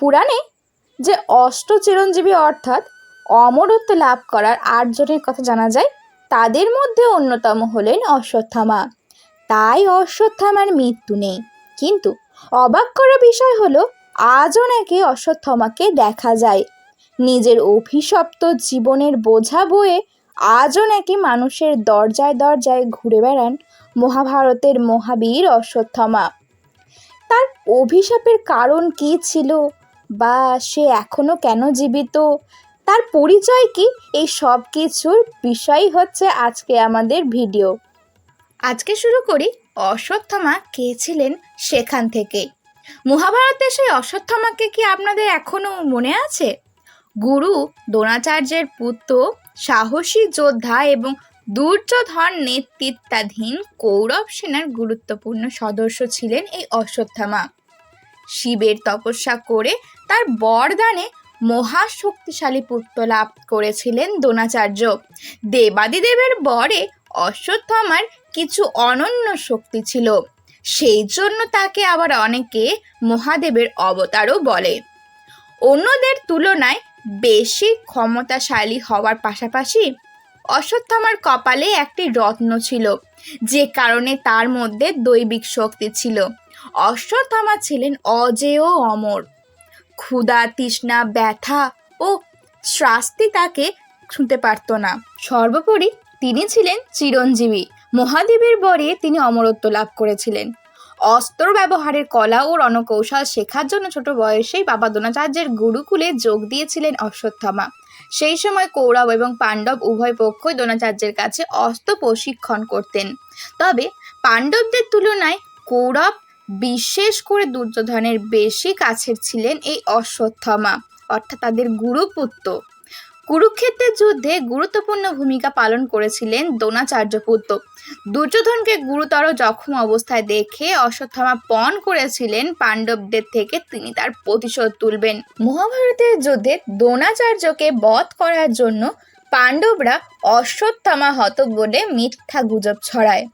পুরাণে যে অষ্ট চিরঞ্জীবী অর্থাৎ অমরত্ব লাভ করার আটজনের কথা জানা যায়, তাদের মধ্যে অন্যতম হলেন অশ্বত্থামা। তাই অশ্বত্থামার মৃত্যু নেই। কিন্তু অবাক করা বিষয় হলো, আজও নাকি অশ্বত্থমাকে দেখা যায়। নিজের অভিশপ্ত জীবনের বোঝা বয়ে আজও নাকি মানুষের দরজায় দরজায় ঘুরে বেড়ান মহাভারতের মহাবীর অশ্বত্থমা। তার অভিশাপের কারণ কী ছিল? বা সে এখনও কেন জীবিত? তার পরিচয় কি? এই সব কিছুর বিষয়ই হচ্ছে আজকে আমাদের ভিডিও। আজকে শুরু করি অশ্বত্থামা কে ছিলেন সেখান থেকে। মহাভারতের সেই অশ্বত্থমাকে কি আপনাদের এখনও মনে আছে? গুরু দ্রোণাচার্যের পুত্র, সাহসী যোদ্ধা এবং দুর্যোধন নেতৃত্বাধীন কৌরব সেনার গুরুত্বপূর্ণ সদস্য ছিলেন এই অশ্বত্থামা। শিবের তপস্যা করে তার বরদানে মহাশক্তিশালী পুত্র লাভ করেছিলেন দ্রোণাচার্য। দেবাদিদেবের বরে অশ্বত্থমার কিছু অনন্য শক্তি ছিল। সেই জন্য তাকে আবার অনেকে মহাদেবের অবতারও বলে। অন্যদের তুলনায় বেশি ক্ষমতাশালী হওয়ার পাশাপাশি অশ্বত্থামার কপালে একটি রত্ন ছিল, যে কারণে তার মধ্যে দৈবিক শক্তি ছিল। অশ্বত্থামা ছিলেন অজেয় অমর। ক্ষুধা, তৃষ্ণা, ব্যথা ও শাস্তি তাকে শুনতে পারত না। সর্বোপরি তিনি ছিলেন চিরঞ্জীবী। মহাদেবের বরে তিনি অমরত্ব লাভ করেছিলেন। অস্ত্র ব্যবহারের কলা ও রণকৌশল শেখার জন্য ছোট বয়সেই বাবা দ্রোণাচার্যের গুরুকুলে যোগ দিয়েছিলেন অশ্বত্থামা সেই সময় কৌরব এবং পাণ্ডব উভয় পক্ষই দ্রোণাচার্যের কাছে অস্ত্র প্রশিক্ষণ করতেন। তবে পাণ্ডবদের তুলনায় কৌরব বিশেষ করে দুর্যোধনের বেশি কাছের ছিলেন এই অশ্বত্থমা, অর্থাৎ তাদের গুরুপুত্র কুরুক্ষেত্রের যুদ্ধে গুরুত্বপূর্ণ ভূমিকা পালন করেছিলেন দ্রোণাচার্য পুত্র। দুর্যোধনকে গুরুতর জখম অবস্থায় দেখে অশ্বত্থামা পণ করেছিলেন পাণ্ডবদের থেকে তিনি তার প্রতিশোধ তুলবেন। মহাভারতের যুদ্ধে দ্রোণাচার্যকে বধ করার জন্য পাণ্ডবরা অশ্বত্থামা হত বলে মিথ্যা গুজব ছড়ায়।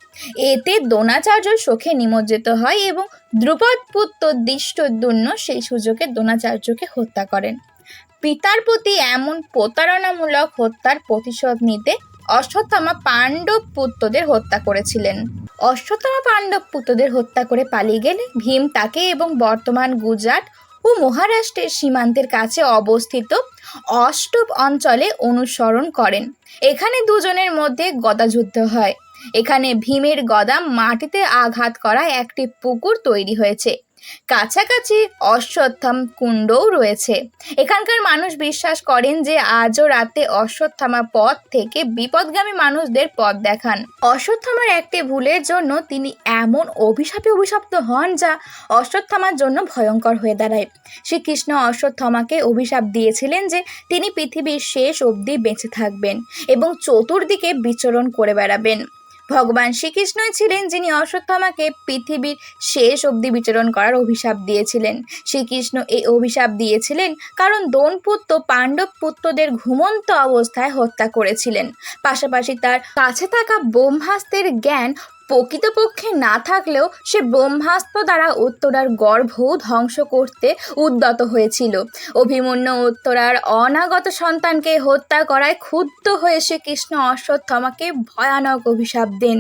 এতে দ্রোণাচার্য শোকে নিমজ্জিত হয় এবং দ্রুপদ পুত্র দৃষ্টদ্যুন্ন সেই সুযোগে দ্রোণাচার্যকে হত্যা করেন। পিতার প্রতি এমন প্রতারণামূলক হত্যার প্রতিশোধ নিতে অশ্বত্থামা পাণ্ডব পুত্রদের হত্যা করেছিলেন। অশ্বত্থামা পাণ্ডব পুত্রদের হত্যা করে পালিয়ে গেলে ভীম তাকে এবং বর্তমান গুজরাট ও মহারাষ্ট্রের সীমান্তের কাছে অবস্থিত অষ্টপ অঞ্চলে অনুসরণ করেন। এখানে দুজনের মধ্যে গদাযুদ্ধ হয়। এখানে ভীমের গদা মাটিতে আঘাত করা একটি পুকুর তৈরি হয়েছে। কাছাকাছি অশ্বত্থাম কুণ্ডও রয়েছে। এখানকার মানুষ বিশ্বাস করেন যে আজও রাতে অশ্বত্থামা পথ থেকে বিপদগামী মানুষদের পথ দেখান। অশ্বত্থামার একটি ভুলের জন্য তিনি এমন অভিশাপে অভিশপ্ত হন যা অশ্বত্থামার জন্য ভয়ঙ্কর হয়ে দাঁড়ায়। শ্রীকৃষ্ণ অশ্বত্থামাকে অভিশাপ দিয়েছিলেন যে তিনি পৃথিবীর শেষ অবধি বেঁচে থাকবেন এবং চতুর্দিকে বিচরণ করে বেড়াবেন। ভগবান শ্রীকৃষ্ণই ছিলেন যিনি অশ্বত্থামাকে পৃথিবীর শেষ অবধি বিচরণ করার অভিশাপ দিয়েছিলেন। শ্রীকৃষ্ণ এই অভিশাপ দিয়েছিলেন কারণ দোনপুত্র পাণ্ডব পুত্রদের ঘুমন্ত অবস্থায় হত্যা করেছিলেন। পাশাপাশি তার কাছে থাকা ব্রহ্মাস্ত্রের জ্ঞান প্রকৃতপক্ষে না থাকলেও সে ব্রহ্মাস্ত্র দ্বারা উত্তরার গর্ভ ধ্বংস করতে উদ্যত হয়েছিল। অভিমন্যু উত্তরার অনাগত সন্তানকে হত্যা করায় ক্ষুব্ধ হয়ে সে কৃষ্ণ অশ্বত্থমাকে ভয়ানক অভিশাপ দেন।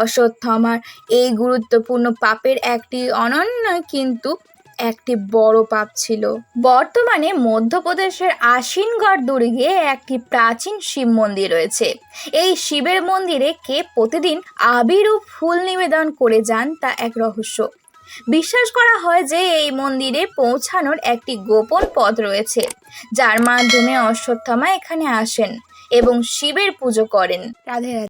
অশ্বত্থমার এই গুরুত্বপূর্ণ পাপের একটি অনন্য কিন্তু একটি বড় পাপ ছিল। বর্তমানে মধ্যপ্রদেশের আশ্বিনগড় দুর্গে একটি প্রাচীন শিব মন্দির রয়েছে। এই শিবের মন্দিরে কে প্রতিদিন আবির ও ফুল নিবেদন করে যান তা এক রহস্য। বিশ্বাস করা হয় যে এই মন্দিরে পৌঁছানোর একটি গোপন পথ রয়েছে, যার মাধ্যমে অশ্বত্থামা এখানে আসেন এবং শিবের পুজো করেন। রাধে রাধে।